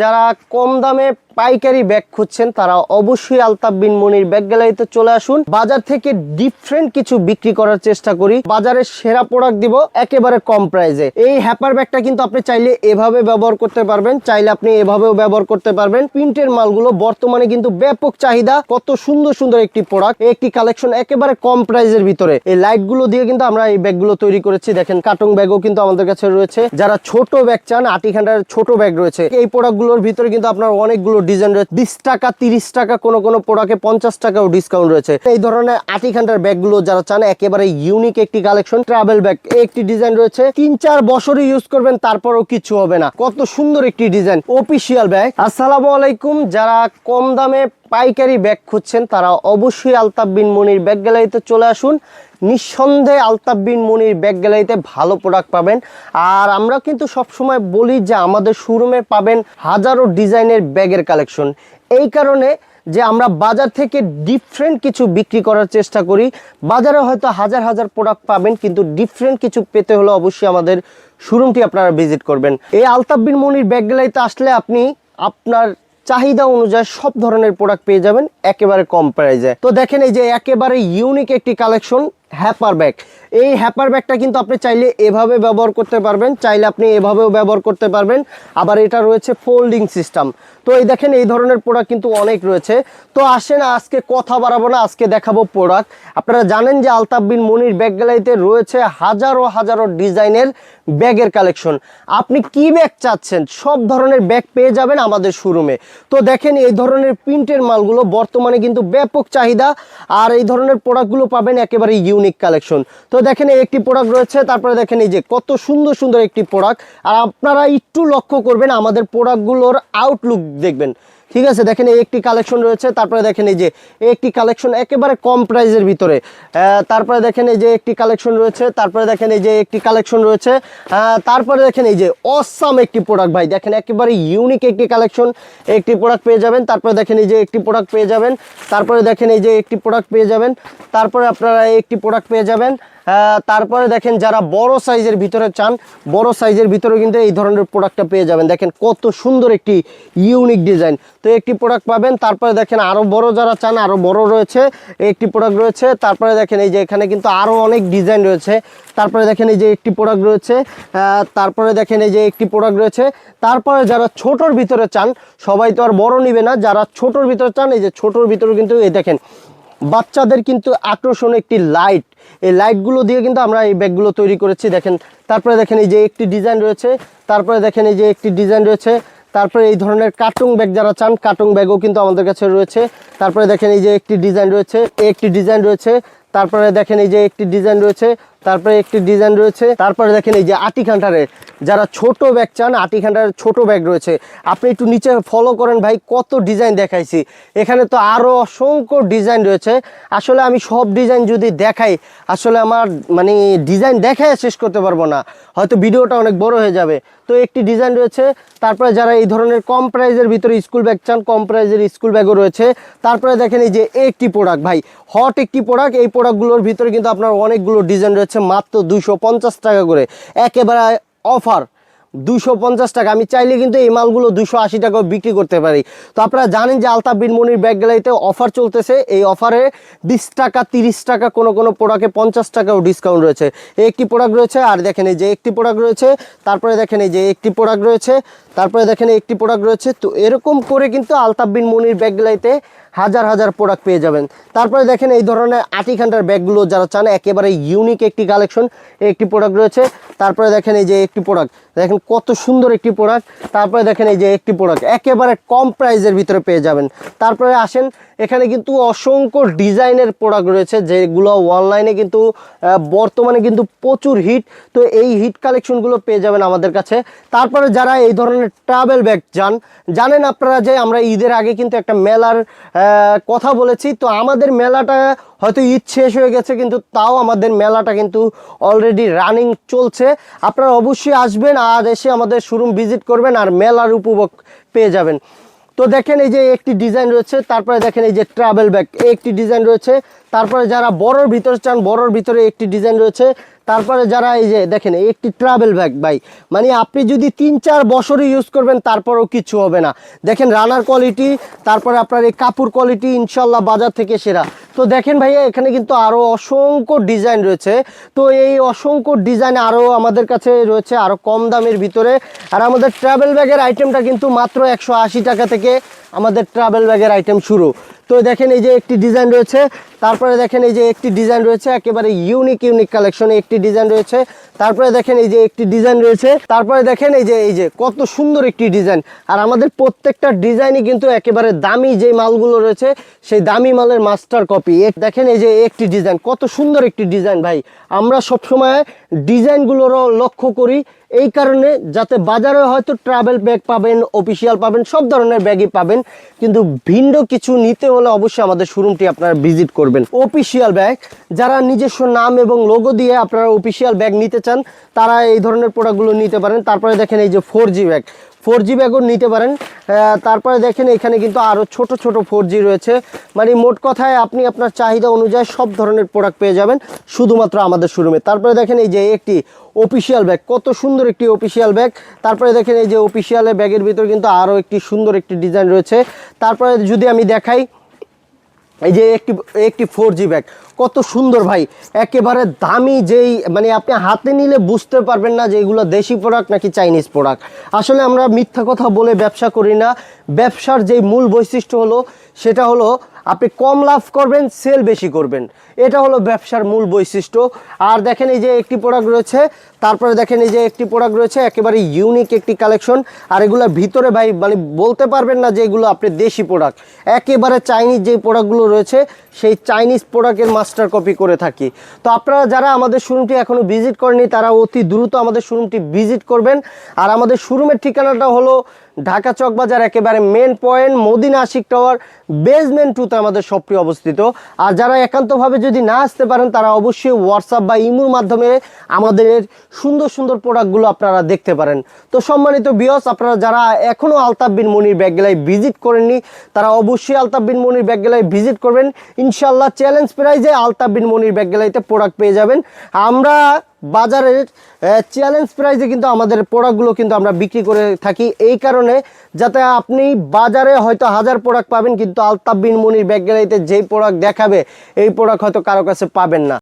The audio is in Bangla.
যারা কম দামে পাইকারি ব্যাগ খুঁজছেন, তারা অবশ্যই আলতাফ বিন মনির ব্যাগ গ্যালারিতে চলে আসুন। বাজার থেকে ডিফারেন্ট কিছু বিক্রি করার চেষ্টা করি। বাজারে সেরা প্রোডাক্ট দিব, একেবারে কম প্রাইসে এই হ্যাপার ব্যাগটা কিন্তু আপনি চাইলে এভাবে ব্যবহার করতে পারবেন, চাইলে আপনি এভাবেও ব্যবহার করতে পারবেন। প্রিন্টের মালগুলো বর্তমানে কিন্তু ব্যাপক চাহিদা, কত সুন্দর সুন্দর একটি প্রোডাক্ট একটি কালেকশন একেবারে কম প্রাইসের ভিতরে। এই লাইটগুলো দিয়ে কিন্তু আমরা এই ব্যাগগুলো তৈরি করেছি। দেখেন, কার্টুন ব্যাগও কিন্তু আমাদের কাছে রয়েছে। যারা ছোট ব্যাগ চান আটি খান্ডার ছোট ব্যাগ রয়েছে। এই প্রোডাক্টগুলোর ভিতরে কিন্তু আপনার অনেকগুলো ডিজাইন রয়েছে। বিশ টাকা, তিরিশ টাকা, কোনো কোনো প্রোডাক্টে পঞ্চাশ টাকাও ডিসকাউন্ট রয়েছে। এই ধরনের আটি খান্ডার ব্যাগগুলো যারা চান, একেবারে ইউনিক একটি কালেকশন ট্রাভেল ব্যাগ একটি ডিজাইন রয়েছে। তিন, চার বছরই ইউজ করবেন, তারপরও কিছু হবে না। কত সুন্দর একটি ডিজাইন অফিসিয়াল ব্যাগ আসসালামু আলাইকুম। যারা কম দামে পাইকারি ব্যাগ খুঁজছেন তারা অবশ্যই আলতাফ বিন মনির ব্যাগ গ্যালারিতে চলে আসুন। নিঃসন্দেহে আলতাফ বিন মনির ব্যাগ গ্যালারিতে ভালো প্রোডাক্ট পাবেন। আর আমরা কিন্তু সবসময় বলি যে আমাদের শোরুমে পাবেন হাজারো ডিজাইনের ব্যাগের কালেকশন এই কারণে যে আমরা বাজার থেকে ডিফারেন্ট কিছু বিক্রি করার চেষ্টা করি। বাজারে হয়তো হাজার হাজার প্রোডাক্ট পাবেন, কিন্তু ডিফারেন্ট কিছু পেতে হলে অবশ্যই আমাদের শোরুমটি আপনারা ভিজিট করবেন। এই আলতাফ বিন মনির ব্যাগ গ্যালারিতে আসলে আপনি আপনার চাহিদা অনুযায়ী সব ধরনের প্রোডাক্ট পেয়ে যাবেন, একেবারে কম প্রাইজে তো দেখেন এই যে একেবারে ইউনিক একটি কালেকশন হ্যাপার ব্যাগ। এই হ্যাপার ব্যাগটা কিন্তু আপনি চাইলে এভাবে ব্যবহার করতে পারবেন, চাইলে আপনি এভাবেও ব্যবহার করতে পারবেন। আবার এটা রয়েছে ফোল্ডিং সিস্টেম। তো এই দেখেন, এই ধরনের প্রোডাক্ট কিন্তু অনেক রয়েছে। তো আসেন, আজকে কথা বাড়াবো না, আজকে দেখাবো প্রোডাক্ট আপনারা জানেন যে আলতাফ বিন মনির ব্যাগ গ্যালারিতে রয়েছে হাজারো হাজারো ডিজাইনের ব্যাগের কালেকশন। আপনি কি ব্যাগ চাচ্ছেন? সব ধরনের ব্যাগ পেয়ে যাবেন আমাদের শোরুমে। তো দেখেন, এই ধরনের প্রিন্টের মালগুলো বর্তমানে কিন্তু ব্যাপক চাহিদা। আর এই ধরনের প্রোডাক্টগুলো পাবেন একেবারে ইউনিক কালেকশন তো দেখেন এই একটি প্রোডাক্ট রয়েছে, তারপরে দেখেন এই যে কত সুন্দর সুন্দর একটি প্রোডাক্ট আর আপনারা একটু লক্ষ্য করবেন, আমাদের প্রোডাক্টগুলোর আউটলুক দেখবেন। ঠিক আছে, দেখেন এই একটি কালেকশন রয়েছে, তারপরে দেখেন এই যে একটি কালেকশন একেবারে কম প্রাইজের ভিতরে। তারপরে দেখেন এই যে একটি কালেকশন রয়েছে, তারপরে দেখেন এই যে একটি কালেকশন রয়েছে তারপরে দেখেন এই যে অসাম একটি প্রোডাক্ট ভাই, দেখেন একেবারে ইউনিক একটি কালেকশন একটি প্রোডাক্ট পেয়ে যাবেন, তারপরে দেখেন এই যে একটি প্রোডাক্ট পেয়ে যাবেন, তারপরে দেখেন এই যে একটি প্রোডাক্ট পেয়ে যাবেন, তারপরে আপনারা একটি প্রোডাক্ট পেয়ে যাবেন তারপরে দেখেন যারা বড় সাইজের ভিতরে চান, বড় সাইজের ভিতরে কিন্তু এই ধরনের প্রোডাক্টটা পেয়ে যাবেন। দেখেন কত সুন্দর একটি ইউনিক ডিজাইন তো একটি প্রোডাক্ট পাবেন, তারপরে দেখেন আরও বড় যারা চান আরও বড় রয়েছে, একটি প্রোডাক্ট রয়েছে, তারপরে দেখেন এই যে এখানে কিন্তু আরও অনেক ডিজাইন রয়েছে, তারপরে দেখেন এই যে একটি প্রোডাক্ট রয়েছে তারপরে দেখেন এই যে একটি প্রোডাক্ট রয়েছে, তারপরে যারা ছোটোর ভিতরে চান, সবাই তো আর বড় নিবে না, যারা ছোটোর ভিতরে চান, এই যে ছোটোর ভিতরে কিন্তু এই দেখেন, বাচ্চাদের কিন্তু আকর্ষণ একটি লাইট এই লাইটগুলো দিয়ে কিন্তু আমরা এই ব্যাগগুলো তৈরি করেছি, দেখেন, তারপরে দেখেন এই যে একটি ডিজাইন রয়েছে, তারপরে দেখেন এই যে একটি ডিজাইন রয়েছে তারপরে এই ধরনের কার্টুন ব্যাগ যারা চান, কার্টুন ব্যাগও কিন্তু আমাদের কাছে রয়েছে। তারপরে দেখেন এই যে একটি ডিজাইন রয়েছে, একটি ডিজাইন রয়েছে, তারপরে দেখেন এই যে একটি ডিজাইন রয়েছে। তারপরে একটি ডিজাইন রয়েছে। তারপরে দেখেন এই যে আটি খান্ডারের যারা ছোট ব্যাগ চান, আটি খান্ডারের ছোট ব্যাগ রয়েছে। আপনি একটু নিচে ফলো করেন ভাই, কত ডিজাইন দেখাইছি। এখানে তো আরও অসংখ্য ডিজাইন রয়েছে। আসলে আমি সব ডিজাইন যদি দেখাই, আসলে আমার মানে ডিজাইন দেখাই শেষ করতে পারব না। হয়তো ভিডিওটা অনেক বড় হয়ে যাবে। তো একটি ডিজাইন রয়েছে। তারপরে যারা এই ধরনের কম প্রাইজের ভিতরে স্কুল ব্যাগ চান, কম প্রাইজের স্কুল ব্যাগও রয়েছে। তারপরে দেখেন এই যে একটি প্রোডাক্ট ভাই হট একটি প্রোডাক্ট এই প্রোডাক্টগুলোর ভিতরে কিন্তু আপনার অনেকগুলো ডিজাইন রয়েছে। মাত্র দুশো টাকা করে। একেবারে অফার দুশো পঞ্চাশ টাকা। আমি চাইলে কিন্তু এই মালগুলো দুশো আশি টাকাও বিক্রি করতে পারি। তো আপনারা জানেন যে আলতাফ বিন মনির ব্যাগ গ্যালারিতে অফার চলতেছে। এই অফারে বিশ টাকা, তিরিশ টাকা কোনো কোনো প্রোডাক্টে পঞ্চাশ টাকাও ডিসকাউন্ট রয়েছে। এই একটি প্রোডাক্ট রয়েছে, আর দেখেন এই যে একটি প্রোডাক্ট রয়েছে, তারপরে দেখেন এই যে একটি প্রোডাক্ট রয়েছে, তারপরে দেখেন একটি প্রোডাক্ট রয়েছে। তো এরকম করে কিন্তু আলতাফ বিন মনির ব্যাগ গ্যালারিতে হাজার হাজার প্রোডাক্ট পেয়ে যাবেন। তারপরে দেখেন এই ধরনের আটি খান্ডার ব্যাগগুলো যারা চান, একেবারে ইউনিক একটি কালেকশন একটি প্রোডাক্ট রয়েছে। তারপরে দেখেন এই যে একটি প্রোডাক্ট দেখেন কত সুন্দর একটি প্রোডাক্ট তারপরে দেখেন এই যে একটি প্রোডাক্ট একেবারে কম প্রাইজের ভিতরে পেয়ে যাবেন। তারপরে আসেন, এখানে কিন্তু অসংখ্য ডিজাইনের প্রোডাক্ট রয়েছে, যেগুলো অনলাইনে কিন্তু বর্তমানে কিন্তু প্রচুর হিট তো এই হিট কালেকশনগুলো পেয়ে যাবেন আমাদের কাছে। তারপরে যারা এই ধরনের ট্রাভেল ব্যাগ যান জানেন আপনারা যে আমরা ঈদের আগে কিন্তু একটা মেলার কথা বলেছি। তো আমাদের মেলাটা হয়তো ঈদ শেষ হয়ে গেছে, কিন্তু তাও আমাদের মেলাটা কিন্তু অলরেডি রানিং চলছে। আপনারা অবশ্যই আসবেন আর এসে আমাদের শোরুম ভিজিট করবেন আর মেলার উপভোগ পেয়ে যাবেন। তো দেখেন এই যে একটি ডিজাইন রয়েছে, তারপরে দেখেন এই যে ট্রাভেল ব্যাগ একটি ডিজাইন রয়েছে। তারপরে যারা বড়র ভিতরে চান, বড়র ভিতরে একটি ডিজাইন রয়েছে। তারপরে যারা এই যে দেখেন একটি ট্রাভেল ব্যাগ ভাই। মানে আপনি যদি তিন, চার বছরই ইউজ করবেন, তারপরেও কিছু হবে না। দেখেন রানার কোয়ালিটি তারপরে আপনার এই কাপড় কোয়ালিটি ইনশাল্লাহ বাজার থেকে সেরা। তো দেখেন ভাইয়া, এখানে কিন্তু আরও অসংখ্য ডিজাইন রয়েছে। তো এই অসংখ্য ডিজাইন আরও আমাদের কাছে রয়েছে আরও কম দামের ভিতরে। আর আমাদের ট্রাভেল ব্যাগের আইটেমটা কিন্তু মাত্র একশো আশি টাকা থেকে আমাদের ট্রাভেল ব্যাগের আইটেম শুরু। তো দেখেন এই যে একটি ডিজাইন রয়েছে, তারপরে দেখেন এই যে একটি ডিজাইন রয়েছে, একেবারে ইউনিক ইউনিক কালেকশনে একটি ডিজাইন রয়েছে। তারপরে দেখেন এই যে একটি ডিজাইন রয়েছে, তারপরে দেখেন এই যে এই যে কত সুন্দর একটি ডিজাইন। আর আমাদের প্রত্যেকটা ডিজাইনই কিন্তু একেবারে দামি যে মালগুলো রয়েছে, সেই দামি মালের মাস্টার কপি দেখেন এই যে একটি ডিজাইন, কত সুন্দর একটি ডিজাইন ভাই। আমরা সবসময় ডিজাইনগুলোরও লক্ষ্য করি, এই কারণে যাতে বাজারে হয়তো ট্রাভেল ব্যাগ পাবেন অফিসিয়াল পাবেন, সব ধরনের ব্যাগই পাবেন, কিন্তু ভিন্ন কিছু নিতে হলে অবশ্যই আমাদের শোরুমটি আপনারা ভিজিট করবেন। অফিসিয়াল ব্যাগ যারা নিজস্ব নাম এবং লোগো দিয়ে আপনারা অফিসিয়াল ব্যাগ নিতে চান, তারা এই ধরনের প্রোডাক্টগুলো নিতে পারেন। তারপরে দেখেন এই যে four G bag four G ব্যাগও নিতে পারেন। তারপরে দেখেন এখানে কিন্তু আরও ছোট ছোট ফোর জি রয়েছে। মানে মোট কথায় আপনি আপনার চাহিদা অনুযায়ী সব ধরনের প্রোডাক্ট পেয়ে যাবেন, শুধুমাত্র আমাদের শোরুমে। তারপরে দেখেন এই যে একটি অফিসিয়াল ব্যাগ, কত সুন্দর একটি অফিসিয়াল ব্যাগ। তারপরে দেখেন এই যে অফিসিয়াল ব্যাগের ভিতর কিন্তু আরও একটি সুন্দর একটি ডিজাইন রয়েছে। তারপরে যদি আমি দেখাই এই যে একটি একটি ফোর জি ব্যাগ কত সুন্দর ভাই। একেবারে দামি যেই মানে আপনি হাতে নিলে বুঝতে পারবেন না যে এগুলো দেশি প্রোডাক্ট নাকি চাইনিজ প্রোডাক্ট আসলে আমরা মিথ্যা কথা বলে ব্যবসা করি না। ব্যবসার যেই মূল বৈশিষ্ট্য হলো, সেটা হলো আপনি কম লাভ করবেন সেল বেশি করবেন। এটা হলো ব্যবসার মূল বৈশিষ্ট্য। আর দেখেন এই যে একটি প্রোডাক্ট রয়েছে, তারপরে দেখেন এই যে একটি প্রোডাক্ট রয়েছে, একেবারে ইউনিক একটি কালেকশন আর এগুলোর ভিতরে ভাই মানে বলতে পারবেন না যে এগুলো আপনি দেশি প্রোডাক্ট একেবারে চাইনিজ যে প্রোডাক্টগুলো রয়েছে, সেই চাইনিজ প্রোডাক্টের মাস্টার কপি করে থাকি। তো আপনারা যারা আমাদের শোরুমটি এখনও ভিজিট করেনি তারা অতি দ্রুত আমাদের শোরুমটি ভিজিট করবেন। আর আমাদের শোরুমের ঠিকানাটা হলো ঢাকা চকবাজার, একেবারে main point Madina Ashiq tower basement টুতে আমাদের শপটি অবস্থিত। আর যারা একান্তভাবে যদি না আসতে পারেন, তারা অবশ্যই হোয়াটসঅ্যাপ বা ইমুর মাধ্যমে আমাদের সুন্দর সুন্দর প্রোডাক্টগুলো আপনারা দেখতে পারেন। তো সম্মানিত বিয়স আপনারা যারা এখনও আলতাফ বিন মনির ব্যাগগেলায় ভিজিট করেননি, তারা অবশ্যই আলতাফ বিন মনির ব্যাগগেলায় ভিজিট করবেন। ইনশাল্লাহ চ্যালেঞ্জ প্রাইজে আলতাফ বিন মনির ব্যাগগেলাইতে প্রোডাক্ট পেয়ে যাবেন। আমরা বাজারের চ্যালেঞ্জ প্রাইসে কিন্তু আমাদের প্রোডাক্টগুলো কিন্তু আমরা বিক্রি করে থাকি। এই কারণে যাতে আপনি বাজারে হয়তো হাজার প্রোডাক্ট পাবেন, কিন্তু আলতাফ বিন মুনির ব্যাগ গ্যালারিতে যেই প্রোডাক্ট দেখাবে, এই প্রোডাক্ট হয়তো কারও কাছে পাবেন না।